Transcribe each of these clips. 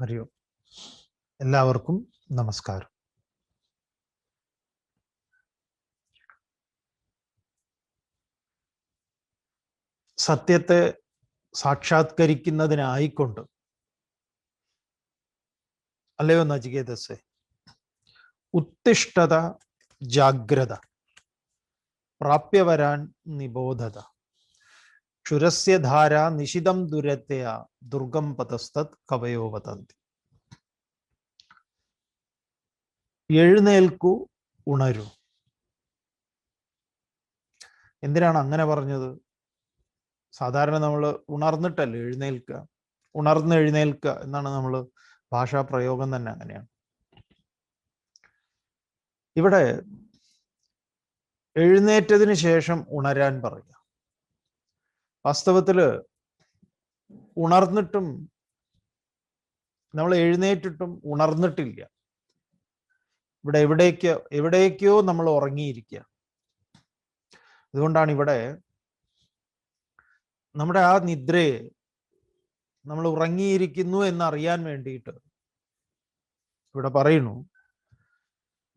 ഹരി ഓം എല്ലാവർക്കും നമസ്കാരം. സത്യത്തെ സാക്ഷാത്കരിക്കുന്നതിനായിക്കൊണ്ട്. അല്ലയോ നചികേതസ് ഉത്തിഷ്ഠത ജാഗ്രത പ്രാപ്യവരാൻ നിബോധത. ക്ഷുരസ്യധാര നിശിതം ദുരത്യ ദുർഗം പതസ്തത് കവയോ വതന്തി എഴുന്നേൽക്കൂ ഉണരു। എന്തിനാണ് അങ്ങനെ പറഞ്ഞത്? സാധാരണ നമ്മൾ ഉണർന്നിട്ടല്ലേ എഴുന്നേൽക്കുക ഉണർന്ന് എഴുന്നേൽക്കുക എന്നാണ് നമ്മൾ ഭാഷാ പ്രയോഗം തന്നെ അങ്ങനെയാണ്. ഇവിടെ എഴുന്നേറ്റതിന് ശേഷം ഉണരാൻ പറയുക. വാസ്തവത്തിൽ ഉണർന്നിട്ടും നമ്മൾ എഴുന്നേറ്റിട്ടും ഉണർന്നിട്ടില്ല. ഇവിടെ എവിടേക്കോ എവിടേക്കോ നമ്മൾ ഉറങ്ങിയിരിക്കുക അതുകൊണ്ടാണ് ഇവിടെ നമ്മുടെ ആ നിദ്രയെ നമ്മൾ ഉറങ്ങിയിരിക്കുന്നു എന്നറിയാൻ വേണ്ടിയിട്ട് ഇവിടെ പറയുന്നു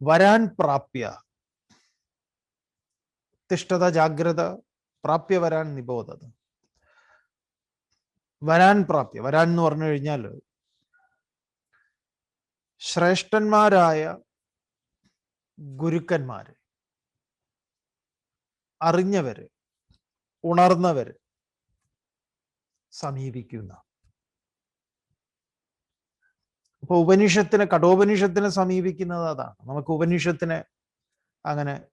വരാൻ പ്രാപ്യ തിഷ്ഠത ജാഗ്രത പ്രാപ്യ വരാൻ നിബോധത. വരാൻ പ്രാപ്തി. വരാൻ എന്ന് പറഞ്ഞു കഴിഞ്ഞാൽ ശ്രേഷ്ഠന്മാരായ ഗുരുക്കന്മാര് അറിഞ്ഞവര് ഉണർന്നവര് സമീപിക്കുന്ന. അപ്പൊ ഉപനിഷത്തിനെ കഠോപനിഷത്തിനെ സമീപിക്കുന്നത് അതാണ്. നമുക്ക് ഉപനിഷത്തിനെ അങ്ങനെ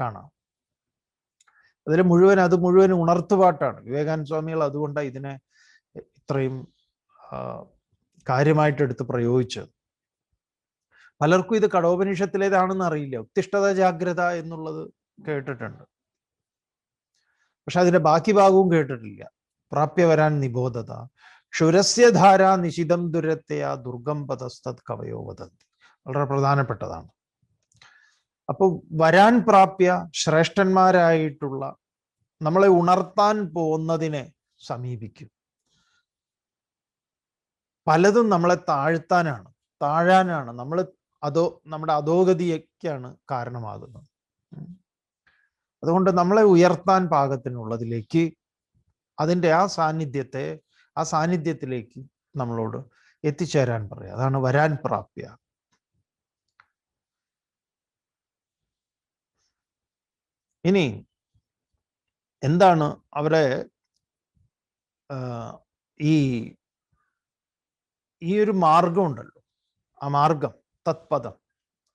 കാണാം. അതിൽ മുഴുവൻ അത് മുഴുവൻ ഉണർത്തുപാട്ടാണ്. വിവേകാനന്ദ സ്വാമികൾ അതുകൊണ്ടാണ് ഇതിനെ ഇത്രയും കാര്യമായിട്ട് എടുത്ത് പ്രയോഗിച്ചത്. പലർക്കും ഇത് കടോപനിഷത്തിലേതാണെന്ന് അറിയില്ല. ഉത്തിഷ്ഠത ജാഗ്രത എന്നുള്ളത് കേട്ടിട്ടുണ്ട്. പക്ഷെ അതിന്റെ ബാക്കി ഭാഗവും കേട്ടിട്ടില്ല. പ്രാപ്യ വരാൻ നിബോധത. ക്ഷുരസ്യധാര നിശിതം ദുരത്തെയാ ദുർഗം പതസ്തത് കവയോ വദന്തി. വളരെ പ്രധാനപ്പെട്ടതാണ്. അപ്പൊ വരാൻ പ്രാപ്യ ശ്രേഷ്ഠന്മാരായിട്ടുള്ള നമ്മളെ ഉണർത്താൻ പോകുന്നതിനെ സമീപിക്കും. പലതും നമ്മളെ താഴ്ത്താനാണ് താഴാനാണ്. നമ്മൾ അതോ നമ്മുടെ അധോഗതിയൊക്കെയാണ് കാരണമാകുന്നത്. അതുകൊണ്ട് നമ്മളെ ഉയർത്താൻ പാകത്തിനുള്ളതിലേക്ക് അതിന്റെ ആ സാന്നിധ്യത്തെ ആ സാന്നിധ്യത്തിലേക്ക് നമ്മളോട് എത്തിച്ചേരാൻ പറയാം അതാണ് വരാൻ പ്രാപ്യ. ഇനി എന്താണ് അവരെ ഈ ഈ ഒരു മാർഗം ഉണ്ടല്ലോ ആ മാർഗം തത്പദം.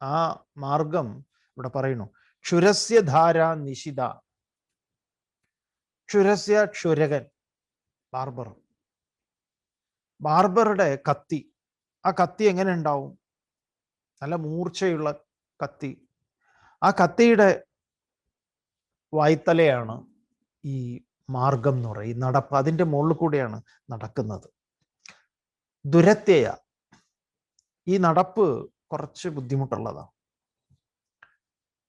ആ മാർഗം ഇവിടെ പറയുന്നു. ക്ഷുരസ്യ ധാര നിശിത ക്ഷുരസ്യ ക്ഷുരകൻ ബാർബർ. ബാർബറുടെ കത്തി. ആ കത്തി എങ്ങനെ ഉണ്ടാവും? നല്ല മൂർച്ചയുള്ള കത്തി. ആ കത്തിയുടെ വായ്ത്തലയാണ് ഈ മാർഗം എന്ന് പറയും. നടപ്പ് അതിന്റെ മുകളിൽ കൂടെയാണ് നടക്കുന്നത്. ദുരത്യയ. ഈ നടപ്പ് കുറച്ച് ബുദ്ധിമുട്ടുള്ളതാണ്.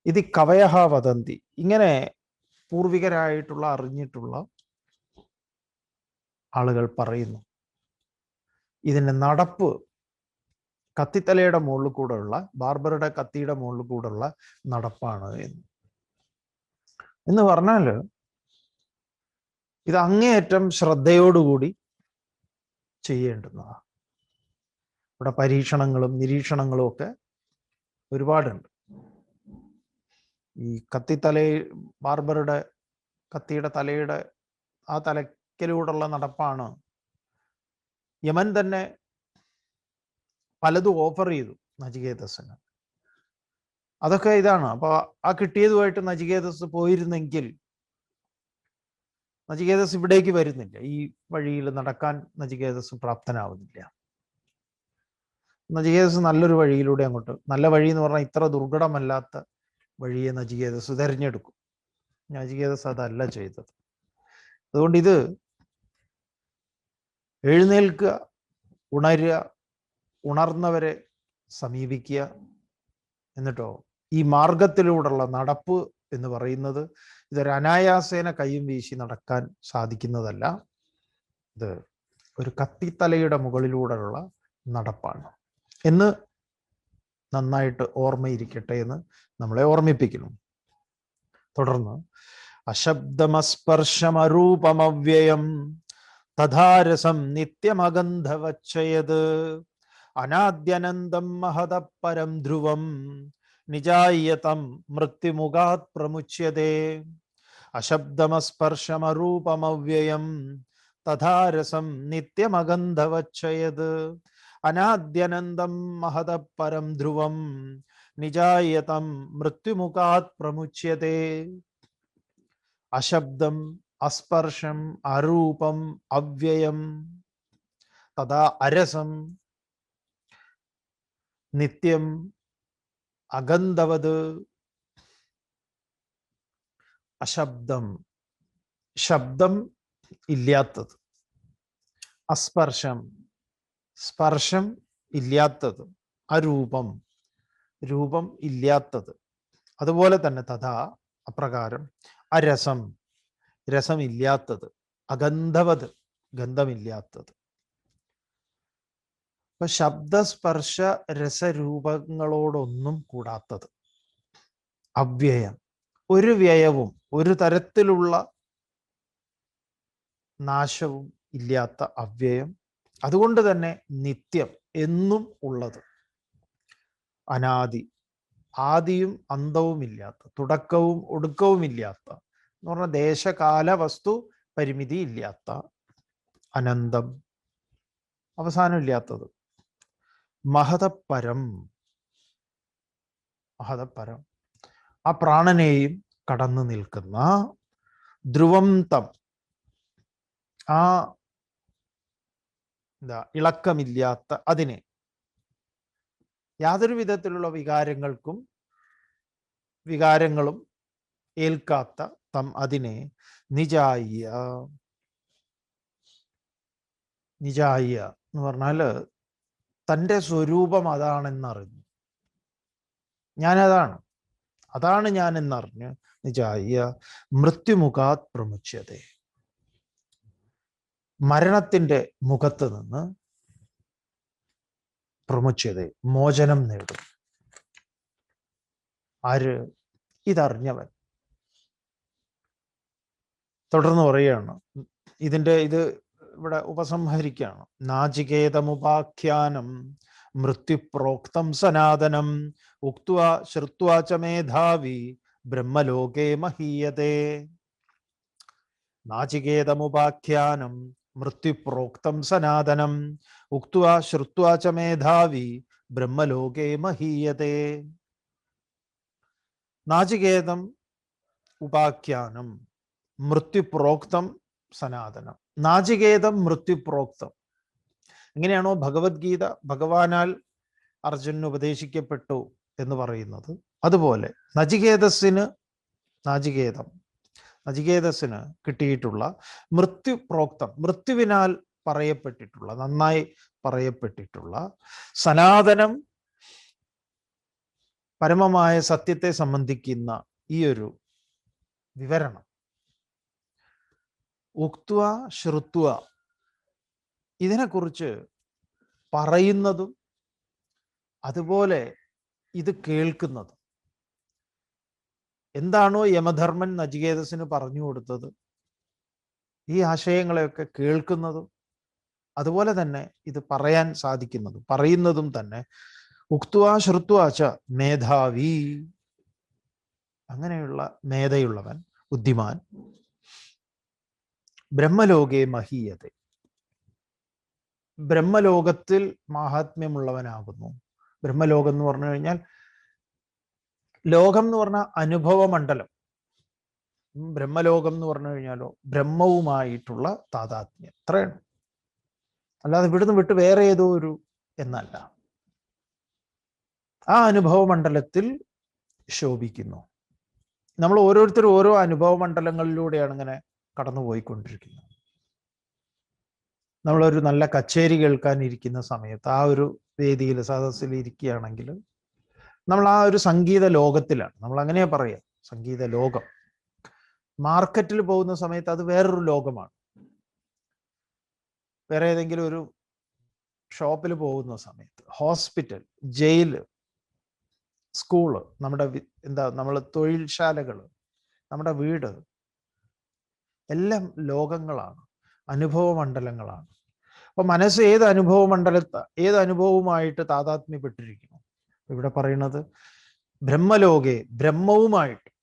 ഇത് കവയഹ വദന്തി. ഇങ്ങനെ പൂർവികരായിട്ടുള്ള അറിഞ്ഞിട്ടുള്ള ആളുകൾ പറയുന്നു. ഇതിന്റെ നടപ്പ് കത്തിത്തലയുടെ മുകളിൽ കൂടെയുള്ള ബാർബറുടെ കത്തിയുടെ മുകളിൽ കൂടെയുള്ള നടപ്പാണ് എന്ന്. എന്ന് പറഞ്ഞാൽ ഇത് അങ്ങേയറ്റം ശ്രദ്ധയോടുകൂടി ചെയ്യേണ്ടുന്നതാണ് ഇവിടെ പരീക്ഷണങ്ങളും നിരീക്ഷണങ്ങളും ഒക്കെ ഒരുപാടുണ്ട്. ഈ കത്തിത്തല ബാർബറുടെ കത്തിയുടെ തലയുടെ ആ തലയ്ക്കലൂടുള്ള നടപ്പാണ്. യമൻ തന്നെ പലതും ഓഫർ ചെയ്തു നചികേതസിന് അതൊക്കെ ഇതാണ്. അപ്പൊ ആ കിട്ടിയതുമായിട്ട് നചികേതസ് പോയിരുന്നെങ്കിൽ നചികേതസ് ഇവിടേക്ക് വരുന്നില്ല. ഈ വഴിയിൽ നടക്കാൻ നചികേതസ് പ്രാപ്തനാവുന്നില്ല. നചികേതസ് നല്ലൊരു വഴിയിലൂടെ അങ്ങോട്ട് നല്ല വഴി എന്ന് പറഞ്ഞാൽ ഇത്ര ദുർഘടമല്ലാത്ത വഴിയെ നചികേതസ് തിരഞ്ഞെടുക്കും. നചികേതസ് അതല്ല ചെയ്തത്. അതുകൊണ്ട് ഇത് എഴുന്നേൽക്കുക ഉണരുക ഉണർന്നവരെ സമീപിക്കുക. എന്നിട്ടോ ഈ മാർഗത്തിലൂടെയുള്ള നടപ്പ് എന്ന് പറയുന്നത് ഇതൊരു അനായാസേന കയ്യും വീശി നടക്കാൻ സാധിക്കുന്നതല്ല. ഇത് ഒരു കത്തിത്തലയുടെ മുകളിലൂടെയുള്ള നടപ്പാണ്. എന്ന് നന്നായിട്ട് ഓർമ്മയിരിക്കട്ടെ എന്ന് നമ്മളെ ഓർമ്മിപ്പിക്കുന്നു. തുടർന്ന് അശബ്ദമസ്പർശമരൂപമവ്യയം തഥാരസം നിത്യമഗന്ധവച്ചയത് അനാദ്യനന്തം മഹതപരം ധ്രുവം നിജായതം മൃത്യുമുഖാത് പ്രമുച്യത്തെ അശബ്ദമസ്പർശമരൂപമവ്യയം തഥാരസം നിത്യമഗന്ധവച്ചയത്. അനാദ്യനന്തം മഹതപരം ധ്രുവം നിജായതം മൃത്യുമുഖാത് പ്രമുച്യത്തെ അശബ്ദം അസ്പർശം അരൂപം അവ്യയം തഥാ അരസം നിത്യം അഗന്ധവത് അശബ്ദം. ശബ്ദം ഇല്ലാത്തത്. അസ്പർശം. സ്പർശം ഇല്ലാത്തത്. അരൂപം. രൂപം ഇല്ലാത്തത്. അതുപോലെ തന്നെ തഥാ അപ്രകാരം. അരസം. രസം രസമില്ലാത്തത് അഗന്ധവത്. ഗന്ധമില്ലാത്തത്. അപ്പൊ ശബ്ദസ്പർശ രസരൂപങ്ങളോടൊന്നും കൂടാത്തത്. അവ്യയം. ഒരു വ്യയവും ഒരു തരത്തിലുള്ള നാശവും ഇല്ലാത്ത അവ്യയം. അതുകൊണ്ട് തന്നെ നിത്യം എന്നും ഉള്ളത്. അനാദി. ആദിയും അന്തവും ഇല്ലാത്ത തുടക്കവും ഒടുക്കവും ഇല്ലാത്ത എന്ന് പറഞ്ഞ ദേശകാല വസ്തു പരിമിതി ഇല്ലാത്ത അനന്തം അവസാനമില്ലാത്തത് മഹതപരം മഹതപരം ആ പ്രാണനെയും കടന്നു നിൽക്കുന്ന ധ്രുവം തം. ആ എന്താ ഇളക്കമില്ലാത്ത അതിനെ. യാതൊരു വിധത്തിലുള്ള വികാരങ്ങൾക്കും വികാരങ്ങളും ഏൽക്കാത്ത തം അതിനെ നിജായ നിജായ എന്ന് പറഞ്ഞാൽ തന്റെ സ്വരൂപം അതാണെന്നറിഞ്ഞു. ഞാനതാണ്. അതാണ് ഞാൻ എന്നറിഞ്ഞ് നിജായ മൃത്യുമുഖാത് പ്രമുച്യതേ മരണത്തിന്റെ മുഖത്ത് നിന്ന് പ്രമുച്യത മോചനം നേടും. ആര്? ഇതറിഞ്ഞവൻ. തുടർന്ന് പറയുകയാണ്. ഇതിന്റെ ഇത് ഇവിടെ ഉപസംഹരിക്കുകയാണ്. നാചികേതമുപാഖ്യാനം മൃത്യുപ്രോക്തം സനാതനം ഉക്വ ശ്രുത്വാ ച മേധാവി ബ്രഹ്മലോകേ മഹീയതേ നാചികേതമുപാഖ്യാനം മൃത്യുപ്രോക്തം സനാതനം ഉക്വ ശ്രുത്വാ ച മേധാവി ബ്രഹ്മലോകേ മഹീയതേ നാചികേതം ഉപാഖ്യാനം മൃത്യുപ്രോക്തം സനാതനം നാചികേതം മൃത്യുപ്രോക്തം എങ്ങനെയാണോ ഭഗവത്ഗീത ഭഗവാനാൽ അർജുനന് ഉപദേശിക്കപ്പെട്ടു എന്ന് പറയുന്നത്. അതുപോലെ നചികേതസ്സിന് നാചികേതം. നചികേതസ്സിന് കിട്ടിയിട്ടുള്ള മൃത്യു പ്രോക്തം മൃത്യുവിനാൽ പറയപ്പെട്ടിട്ടുള്ള നന്നായി പറയപ്പെട്ടിട്ടുള്ള സനാതനം പരമമായ സത്യത്തെ സംബന്ധിക്കുന്ന ഈ ഒരു വിവരണം. ഉക്വ ശ്രുത്വ ഇതിനെക്കുറിച്ച് പറയുന്നതും അതുപോലെ ഇത് കേൾക്കുന്നതും. എന്താണോ യമധർമ്മൻ നചികേതസിന് പറഞ്ഞു കൊടുത്തത്. ഈ ആശയങ്ങളെയൊക്കെ കേൾക്കുന്നതും അതുപോലെ തന്നെ ഇത് പറയാൻ സാധിക്കുന്നതും പറയുന്നതും തന്നെ. ഉക്തുവാ ശ്രുത്വാച്ച മേധാവി. അങ്ങനെയുള്ള മേധയുള്ളവൻ ബുദ്ധിമാൻ. ബ്രഹ്മലോകെ മഹീയത. ബ്രഹ്മലോകത്തിൽ മാഹാത്മ്യമുള്ളവനാകുന്നു. ബ്രഹ്മലോകം എന്ന് പറഞ്ഞു കഴിഞ്ഞാൽ ലോകം എന്ന് പറഞ്ഞ അനുഭവ മണ്ഡലം ബ്രഹ്മലോകം എന്ന് പറഞ്ഞു കഴിഞ്ഞാലോ ബ്രഹ്മവുമായിട്ടുള്ള താതാത്മ്യം. അത്രയാണ്. അല്ലാതെ ഇവിടുന്ന് വിട്ട് വേറെ ഏതോ ഒരു എന്നല്ല. ആ അനുഭവ മണ്ഡലത്തിൽ ശോഭിക്കുന്നു. നമ്മൾ ഓരോരുത്തരും ഓരോ അനുഭവ മണ്ഡലങ്ങളിലൂടെയാണ് ഇങ്ങനെ കടന്നുപോയിക്കൊണ്ടിരിക്കുന്നത്. നമ്മളൊരു നല്ല കച്ചേരി കേൾക്കാൻ ഇരിക്കുന്ന സമയത്ത് ആ ഒരു വേദിയിൽ സദസ്സിൽ ഇരിക്കുകയാണെങ്കിൽ നമ്മൾ ആ ഒരു സംഗീത ലോകത്തിലാണ്. നമ്മൾ അങ്ങനെയാ പറയാ സംഗീത ലോകം. മാർക്കറ്റിൽ പോകുന്ന സമയത്ത് അത് വേറൊരു ലോകമാണ്. വേറെ ഏതെങ്കിലും ഒരു ഷോപ്പിൽ പോകുന്ന സമയത്ത് ഹോസ്പിറ്റൽ ജയിൽ സ്കൂൾ നമ്മുടെ എന്താ നമ്മൾ തൊഴിൽശാലകൾ നമ്മുടെ വീട് എല്ലാം ലോകങ്ങളാണ്. അനുഭവ മണ്ഡലങ്ങളാണ് അപ്പൊ മനസ്സ് ഏത് അനുഭവ മണ്ഡലത്ത ഏത് അനുഭവവുമായിട്ട് താതാത്മ്യപ്പെട്ടിരിക്കുന്നു? ഇവിടെ പറയുന്നത് ബ്രഹ്മലോകെ ബ്രഹ്മവുമായിട്ട്.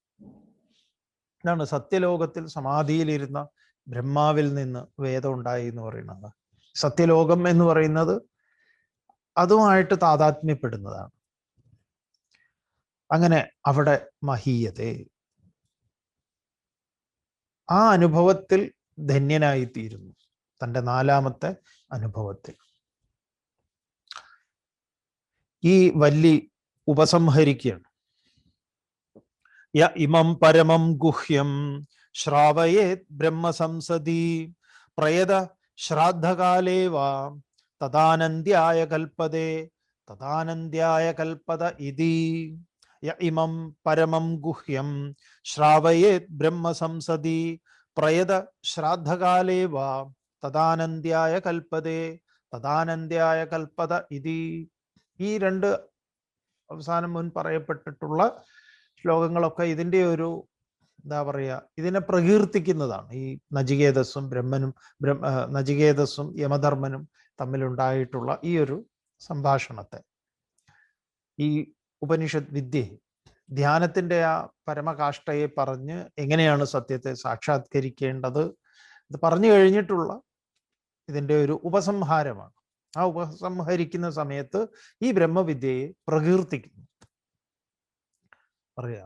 ഇതാണ് സത്യലോകത്തിൽ സമാധിയിലിരുന്ന ബ്രഹ്മാവിൽ നിന്ന് വേദം ഉണ്ടായി എന്ന് പറയുന്നത്. സത്യലോകം എന്ന് പറയുന്നത് അതുമായിട്ട് താതാത്മ്യപ്പെടുന്നതാണ്. അങ്ങനെ അവിടെ മഹീയതേ. ആ അനുഭവത്തിൽ ധന്യനായിത്തീരുന്നു തന്റെ നാലാമത്തെ അനുഭവത്തിൽ. ഈ വല്ലി ഉപസംഹരിക്കുകയാണ്. യ ഇമം പരമം ഗുഹ്യം ശ്രാവയേത് ബ്രഹ്മസംസതി പ്രയത ശ്രാദ്ധകാലേ വാ തദാനന്ദ്യായ കൽപ്പതേ തദാനന്ദ്യായ കൽപ്പത ഇതി. യ ഇമം പരമം ഗുഹ്യം ശ്രാവയേത് ബ്രഹ്മസംസദി പ്രയത ശ്രാദ്ധകാലേ വാ. തദാനന്ദ്യായ കൽപ്പതേ തദാനന്ദ്യായ കൽപ്പത ഇതി. ഈ രണ്ട് അവസാനം മുൻ പറയപ്പെട്ടിട്ടുള്ള ശ്ലോകങ്ങളൊക്കെ ഇതിന്റെ ഒരു എന്താ പറയുക ഇതിനെ പ്രകീർത്തിക്കുന്നതാണ്. ഈ നചികേതസ്സും ബ്രഹ്മനും ബ്രഹ്മ നചികേതസ്സും യമധർമ്മനും തമ്മിലുണ്ടായിട്ടുള്ള ഈ ഒരു സംഭാഷണത്തെ. ഈ ഉപനിഷത് വിദ്യയെ ധ്യാനത്തിന്റെ ആ പരമകാഷ്ഠയെ പറഞ്ഞ് എങ്ങനെയാണ് സത്യത്തെ സാക്ഷാത്കരിക്കേണ്ടത് ഇത് പറഞ്ഞു കഴിഞ്ഞിട്ടുള്ള ഇതിന്റെ ഒരു ഉപസംഹാരമാണ്. ആ ഉപസംഹരിക്കുന്ന സമയത്ത് ഈ ബ്രഹ്മവിദ്യയെ പ്രകീർത്തിക്കുന്നു. പറയാ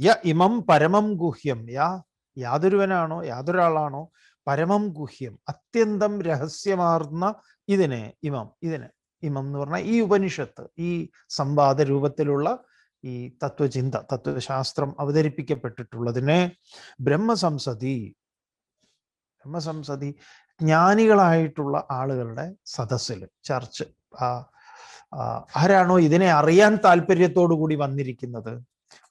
യ ഇമം പരമം ഗുഹ്യം യാ യാതൊരുവനാണോ യാതൊരാളാണോ പരമം ഗുഹ്യം അത്യന്തം രഹസ്യമാർന്ന ഇതിനെ ഇമം ഇതിനെ ഇമം എന്ന് പറഞ്ഞാൽ ഈ ഉപനിഷത്ത് ഈ സംവാദ രൂപത്തിലുള്ള ഈ തത്വചിന്ത തത്വശാസ്ത്രം അവതരിപ്പിക്കപ്പെട്ടിട്ടുള്ളതിനെ ബ്രഹ്മസംസതി ബ്രഹ്മസംസതി ജ്ഞാനികളായിട്ടുള്ള ആളുകളുടെ സദസ്സിൽ ചർച്ച്. ആ ആരാണോ ഇതിനെ അറിയാൻ താല്പര്യത്തോടു കൂടി വന്നിരിക്കുന്നത്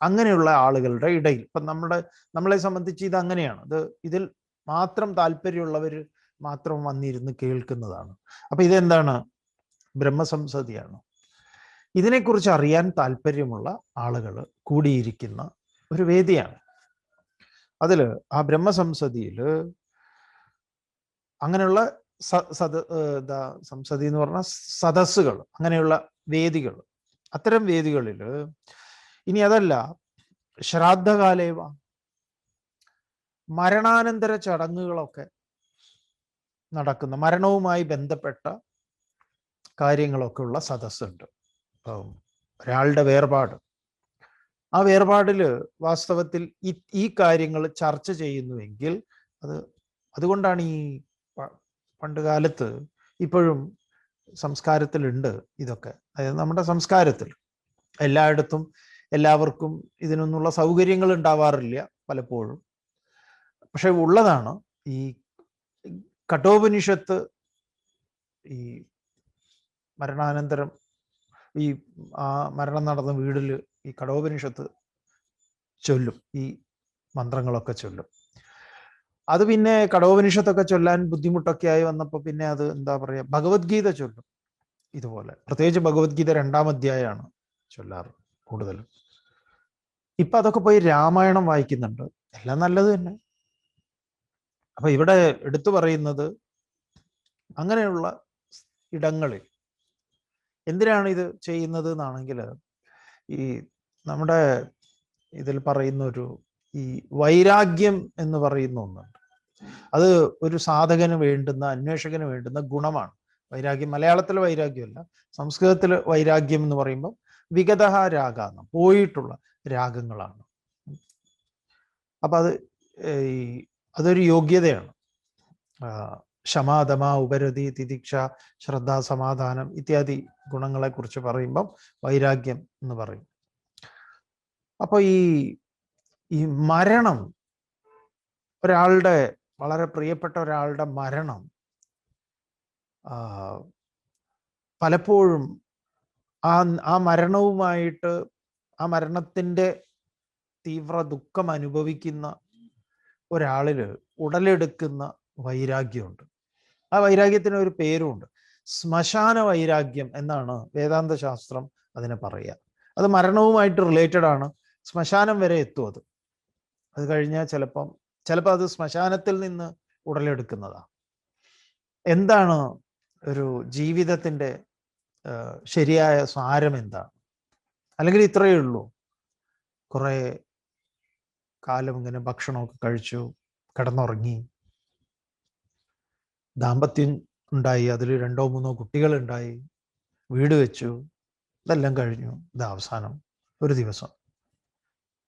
അങ്ങനെയുള്ള ആളുകളുടെ ഇടയിൽ. ഇപ്പൊ നമ്മുടെ നമ്മളെ സംബന്ധിച്ച് ഇത് അങ്ങനെയാണ്. ഇത് ഇതിൽ മാത്രം താല്പര്യമുള്ളവർ മാത്രം വന്നിരുന്ന് കേൾക്കുന്നതാണ്. അപ്പൊ ഇതെന്താണ്? ബ്രഹ്മസംസതിയാണ്. ഇതിനെക്കുറിച്ച് അറിയാൻ താല്പര്യമുള്ള ആളുകൾ കൂടിയിരിക്കുന്ന ഒരു വേദിയാണ്. അതിൽ ആ ബ്രഹ്മസംസതിയിൽ അങ്ങനെയുള്ള സദ എന്താ സംസതി എന്ന് പറഞ്ഞ സദസ്സുകൾ അങ്ങനെയുള്ള വേദികൾ അത്തരം വേദികളിൽ ഇനി അതല്ല ശ്രാദ്ധകാലേവ മരണാനന്തര ചടങ്ങുകളൊക്കെ നടക്കുന്ന മരണവുമായി ബന്ധപ്പെട്ട കാര്യങ്ങളൊക്കെ ഉള്ള സദസ്സുണ്ട്. ഒരാളുടെ വേർപാട്. ആ വേർപാടിൽ വാസ്തവത്തിൽ ഈ കാര്യങ്ങൾ ചർച്ച ചെയ്യുന്നുവെങ്കിൽ അത് അതുകൊണ്ടാണ് ഈ പണ്ട് കാലത്ത് ഇപ്പോഴും സംസ്കാരത്തിലുണ്ട് ഇതൊക്കെ. അതായത് നമ്മുടെ സംസ്കാരത്തിൽ എല്ലായിടത്തും എല്ലാവർക്കും ഇതിനൊന്നുള്ള സൗകര്യങ്ങൾ ഉണ്ടാവാറില്ല പലപ്പോഴും. പക്ഷെ ഉള്ളതാണ് ഈ കഠോപനിഷത്ത് ഈ മരണാനന്തരം ഈ ആ മരണം നടന്ന വീടിൽ ഈ കടോപനിഷത്ത് ചൊല്ലും ഈ മന്ത്രങ്ങളൊക്കെ ചൊല്ലും. അത് പിന്നെ കടോപനിഷത്തൊക്കെ ചൊല്ലാൻ ബുദ്ധിമുട്ടൊക്കെ ആയി വന്നപ്പോൾ പിന്നെ അത് എന്താ പറയാ ഭഗവത്ഗീത ചൊല്ലും ഇതുപോലെ. പ്രത്യേകിച്ച് ഭഗവത്ഗീത രണ്ടാം അധ്യായമാണ് ചൊല്ലാറ് കൂടുതലും. ഇപ്പൊ അതൊക്കെ പോയി രാമായണം വായിക്കുന്നുണ്ട്. എല്ലാം നല്ലത് തന്നെ. അപ്പൊ ഇവിടെ എടുത്തു പറയുന്നത് അങ്ങനെയുള്ള ഇടങ്ങളിൽ എന്തിനാണ് ഇത് ചെയ്യുന്നത് എന്നാണെങ്കിൽ ഈ നമ്മുടെ ഇതിൽ പറയുന്ന ഒരു ഈ വൈരാഗ്യം എന്ന് പറയുന്ന ഒന്നുണ്ട്. അത് ഒരു സാധകന് വേണ്ടുന്ന അന്വേഷകന് വേണ്ടുന്ന ഗുണമാണ്. വൈരാഗ്യം മലയാളത്തിലെ വൈരാഗ്യമല്ല സംസ്കൃതത്തിൽ വൈരാഗ്യം എന്ന് പറയുമ്പോൾ വിഗത രാഗ പോയിട്ടുള്ള രാഗങ്ങളാണ്. അപ്പൊ അത് അതൊരു യോഗ്യതയാണ്. ശമാദമ ഉപരതി തിദിക്ഷ ശ്രദ്ധ സമാധാനം ഇത്യാദി ഗുണങ്ങളെ കുറിച്ച് പറയുമ്പം വൈരാഗ്യം എന്ന് പറയും. അപ്പൊ ഈ ഈ മരണം ഒരാളുടെ വളരെ പ്രിയപ്പെട്ട ഒരാളുടെ മരണം പലപ്പോഴും ആ ആ മരണവുമായിട്ട് ആ മരണത്തിന്റെ തീവ്ര ദുഃഖം അനുഭവിക്കുന്ന ഒരാളിൽ ഉടലെടുക്കുന്ന വൈരാഗ്യമുണ്ട്. ആ വൈരാഗ്യത്തിന് ഒരു പേരുമുണ്ട്. ശ്മശാന വൈരാഗ്യം എന്നാണ് വേദാന്ത ശാസ്ത്രം അതിനെ പറയുക. അത് മരണവുമായിട്ട് റിലേറ്റഡ് ആണ്. ശ്മശാനം വരെ എത്തും അത്. അത് കഴിഞ്ഞാൽ ചിലപ്പം ചിലപ്പോൾ അത് ശ്മശാനത്തിൽ നിന്ന് ഉടലെടുക്കുന്നതാണ് എന്താണ് ഒരു ജീവിതത്തിന്റെ ശരിയായ സാരം എന്താണ്? അല്ലെങ്കിൽ ഇത്രയേ ഉള്ളൂ. കുറേ കാലം ഇങ്ങനെ ഭക്ഷണമൊക്കെ കഴിച്ചു കിടന്നുറങ്ങി ദാമ്പത്യം ഉണ്ടായി അതിൽ രണ്ടോ മൂന്നോ കുട്ടികൾ ഉണ്ടായി വീട് വെച്ചു ഇതെല്ലാം കഴിഞ്ഞു. ഇത് അവസാനം ഒരു ദിവസം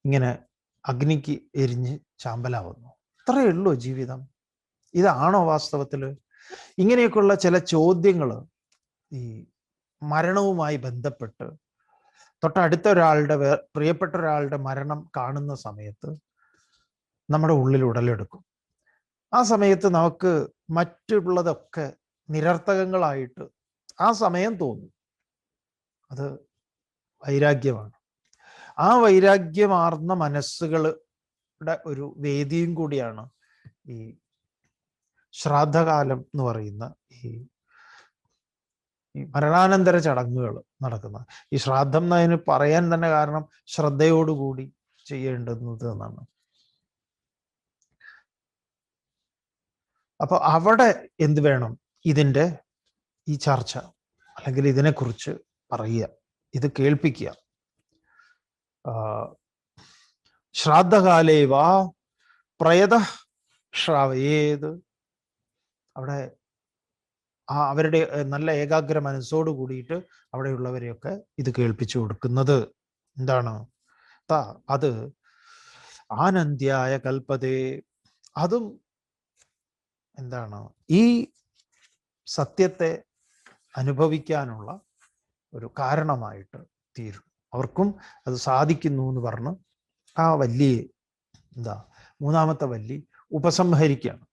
ഇങ്ങനെ അഗ്നിക്ക് എരിഞ്ഞ് ചാമ്പലാവുന്നു. ഇത്രയേ ഉള്ളൂ ജീവിതം. ഇതാണോ വാസ്തവത്തിൽ? ഇങ്ങനെയൊക്കെയുള്ള ചില ചോദ്യങ്ങൾ ഈ മരണവുമായി ബന്ധപ്പെട്ട് തൊട്ടടുത്ത ഒരാളുടെ പ്രിയപ്പെട്ട ഒരാളുടെ മരണം കാണുന്ന സമയത്ത് നമ്മുടെ ഉള്ളിൽ ഉടലെടുക്കും. ആ സമയത്ത് നമുക്ക് മറ്റുള്ളതൊക്കെ നിരർത്ഥകങ്ങളായിട്ട് ആ സമയം തോന്നും. അത് വൈരാഗ്യമാണ്. ആ വൈരാഗ്യമാർന്ന മനസ്സുകളുടെ ഒരു വേദിയും കൂടിയാണ് ഈ ശ്രാദ്ധകാലം എന്ന് പറയുന്ന ഈ ഈ മരണാനന്തര ചടങ്ങുകൾ നടക്കുന്നത് ഈ ശ്രാദ്ധം എന്നതിന് പറയാൻ തന്നെ കാരണം ശ്രദ്ധയോടുകൂടി ചെയ്യേണ്ടുന്നത് എന്നാണ്. അപ്പൊ അവിടെ എന്ത് വേണം? ഇതിന്റെ ഈ ചർച്ച അല്ലെങ്കിൽ ഇതിനെക്കുറിച്ച് പറയുക ഇത് കേൾപ്പിക്കുക. ശ്രാദ്ധകാലേ വാ പ്രയത ശ്രാവയേത് അവിടെ ആ അവരുടെ നല്ല ഏകാഗ്ര മനസ്സോട് കൂടിയിട്ട് അവിടെയുള്ളവരെയൊക്കെ ഇത് കേൾപ്പിച്ചു കൊടുക്കുന്നത്. എന്താണ്? അത് ആനന്ദ്യായ കൽപ്പതേ അതും എന്താണ്? ഈ സത്യത്തെ അനുഭവിക്കാനുള്ള ഒരു കാരണമായിട്ട് തീരും. അവർക്കും അത് സാധിക്കുന്നു എന്ന് പറഞ്ഞ് ആ വല്ലിയെ എന്താ മൂന്നാമത്തെ വല്ലി ഉപസംഹരിക്കുകയാണ്.